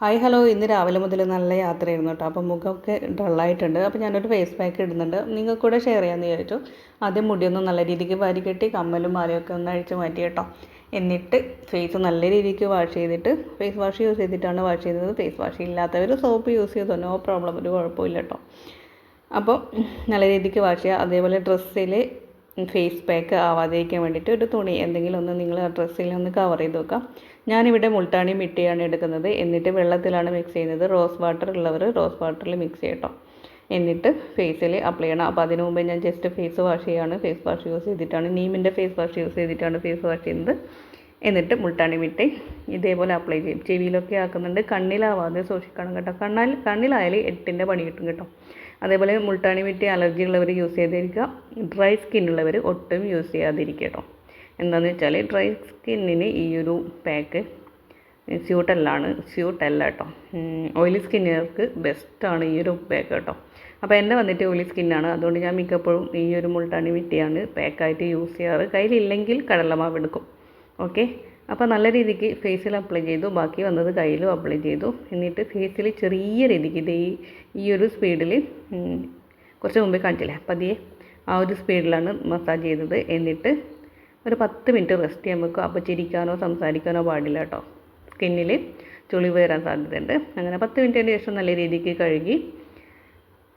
Hi hello ഇന്ന് രാവിലെ മുതൽ നല്ല യാത്രയായിരുന്നു കേട്ടോ. അപ്പോൾ മുഖമൊക്കെ ഡള്ളായിട്ടുണ്ട് അപ്പോൾ ഞാനൊരു ഫേസ് പാക്ക് ഇടുന്നുണ്ട്. നിങ്ങൾക്ക് കൂടെ ഷെയർ ചെയ്യാമെന്ന് വിചാരിച്ചു. ആദ്യം മുടിയൊന്നും നല്ല രീതിക്ക് വാരി കെട്ടി കമ്മലും മാലയൊക്കെ ഒന്ന് അഴിച്ച് മാറ്റി കേട്ടോ. എന്നിട്ട് ഫേസ് നല്ല രീതിക്ക് വാഷ് ചെയ്തിട്ട് ഫേസ് വാഷ് യൂസ് ചെയ്തിട്ടാണ് വാഷ് ചെയ്തത്. ഫേസ് വാഷ് ഇല്ലാത്തവർ സോപ്പ് യൂസ് ചെയ്തോ. നോ പ്രോബ്ലം ഒരു കുഴപ്പമില്ല കേട്ടോ. അപ്പോൾ നല്ല രീതിക്ക് വാഷ് ചെയ്യുക. അതേപോലെ ഡ്രസ്സിൽ ഫേസ് പാക്ക് ആവാതിരിക്കാൻ വേണ്ടിയിട്ട് ഒരു തുണി എന്തെങ്കിലും ഒന്ന് നിങ്ങൾ ആ ഡ്രസ്സിൽ ഒന്ന് കവർ ചെയ്ത് വെക്കാം. ഞാനിവിടെ മുൾട്ടാണി മിട്ടിയാണ് എടുക്കുന്നത്. എന്നിട്ട് വെള്ളത്തിലാണ് മിക്സ് ചെയ്യുന്നത്. റോസ് വാട്ടർ ഉള്ളവർ റോസ് വാട്ടറിൽ മിക്സ് ചെയ്യട്ടോ. എന്നിട്ട് ഫേസിൽ അപ്ലൈ ചെയ്യണം. അപ്പോൾ അതിനു മുമ്പേ ഞാൻ ജസ്റ്റ് ഫേസ് വാഷ് ചെയ്യാണ്. ഫേസ് വാഷ് യൂസ് ചെയ്തിട്ടാണ്. നീമിന്റെ ഫേസ് വാഷ് യൂസ് ചെയ്തിട്ടാണ് ഫേസ് വാഷ് ചെയ്യുന്നത്. എന്നിട്ട് മുൾട്ടാണി മിട്ടി ഇതേപോലെ അപ്ലൈ ചെയ്യും. ചെവിയിലൊക്കെ ആക്കുന്നുണ്ട്. കണ്ണിലാവാതെ സൂക്ഷിക്കണം കേട്ടോ. കണ്ണാൽ കണ്ണിലായാൽ എട്ടിന്റെ പണി കിട്ടും കേട്ടോ. അതേപോലെ മുൾട്ടാണി മിട്ടി അലർജി ഉള്ളവർ യൂസ് ചെയ്തിരിക്കുക ഡ്രൈ സ്കിൻ ഉള്ളവർ ഒട്ടും യൂസ് ചെയ്യാതിരിക്കുക കേട്ടോ എന്താണെന്ന് വെച്ചാൽ ഡ്രൈ സ്കിന്നിന് ഈ ഒരു പാക്ക് സ്യൂട്ടല്ലാണ്. സ്യൂട്ടല്ല കേട്ടോ ഓയിലി സ്കിന്നുകാർക്ക് ബെസ്റ്റാണ് ഈ ഒരു പാക്ക് കേട്ടോ അപ്പോൾ എന്റെ വന്നിട്ട് ഓയിലി സ്കിന്നാണ്. അതുകൊണ്ട് ഞാൻ മിക്കപ്പോഴും ഈ ഒരു മുൾട്ടാണി മിട്ടിയാണ് പാക്കായിട്ട് യൂസ് ചെയ്യാറ്. കയ്യിലില്ലെങ്കിൽ കടലമാവ് എടുക്കും. ഓക്കെ? അപ്പോൾ നല്ല രീതിക്ക് ഫേസിൽ അപ്ലൈ ചെയ്തു. ബാക്കി വന്നത് കയ്യിലും അപ്ലൈ ചെയ്തു. എന്നിട്ട് ഫേസിൽ ചെറിയ രീതിക്ക് ഇത് ഈ ഒരു സ്പീഡിൽ കുറച്ച് മുമ്പേ കാണിച്ചില്ലേ? പതിയെ ആ ഒരു സ്പീഡിലാണ് മസാജ് ചെയ്തത്. എന്നിട്ട് ഒരു പത്ത് മിനിറ്റ് റെസ്റ്റ് ചെയ്യാൻ വെക്കും അപ്പോൾ ചിരിക്കാനോ സംസാരിക്കാനോ പാടില്ല കേട്ടോ സ്കിന്നിൽ ചുളിവ് വരാൻ സാധ്യതയുണ്ട്. അങ്ങനെ പത്ത് മിനിറ്റിന് ശേഷം നല്ല രീതിക്ക് കഴുകി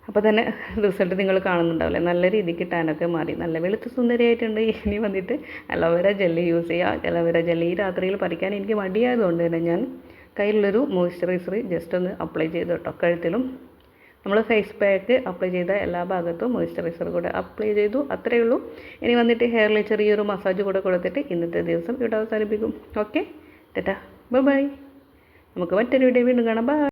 അപ്പോൾ തന്നെ റിസൾട്ട് നിങ്ങൾ കാണുന്നുണ്ടാവില്ലേ? നല്ല രീതിക്ക് ടാനൊക്കെ മാറി. നല്ല വെളുത്ത് സുന്ദരിയായിട്ടുണ്ട്. ഇനി വന്നിട്ട് അലോവേര ജെല്ലി യൂസ് ചെയ്യുക അലോവേര ജെല്ലി ഈ രാത്രിയിൽ പറിക്കാൻ എനിക്ക് മടിയായതുകൊണ്ട് തന്നെ ഞാൻ കയ്യിലുള്ളൊരു മോയ്സ്ചറൈസർ ജസ്റ്റ് ഒന്ന് അപ്ലൈ ചെയ്തു കേട്ടോ. കഴുത്തിലും നമ്മൾ ഫേസ് പാക്ക് അപ്ലൈ ചെയ്ത എല്ലാ ഭാഗത്തും മോയ്സ്ചറൈസർ കൂടെ അപ്ലൈ ചെയ്തു. അത്രയേ ഉള്ളൂ. ഇനി വന്നിട്ട് ഹെയറിൽ ചെറിയൊരു മസാജ് കൂടെ കൊടുത്തിട്ട് ഇന്നത്തെ ദിവസം ഇവിടെ അവസാനിപ്പിക്കും. ഓക്കെ ടാറ്റാ. ബൈ ബൈ നമുക്ക് മറ്റൊരു വീഡിയോ വീണ്ടും കാണാം. ബൈ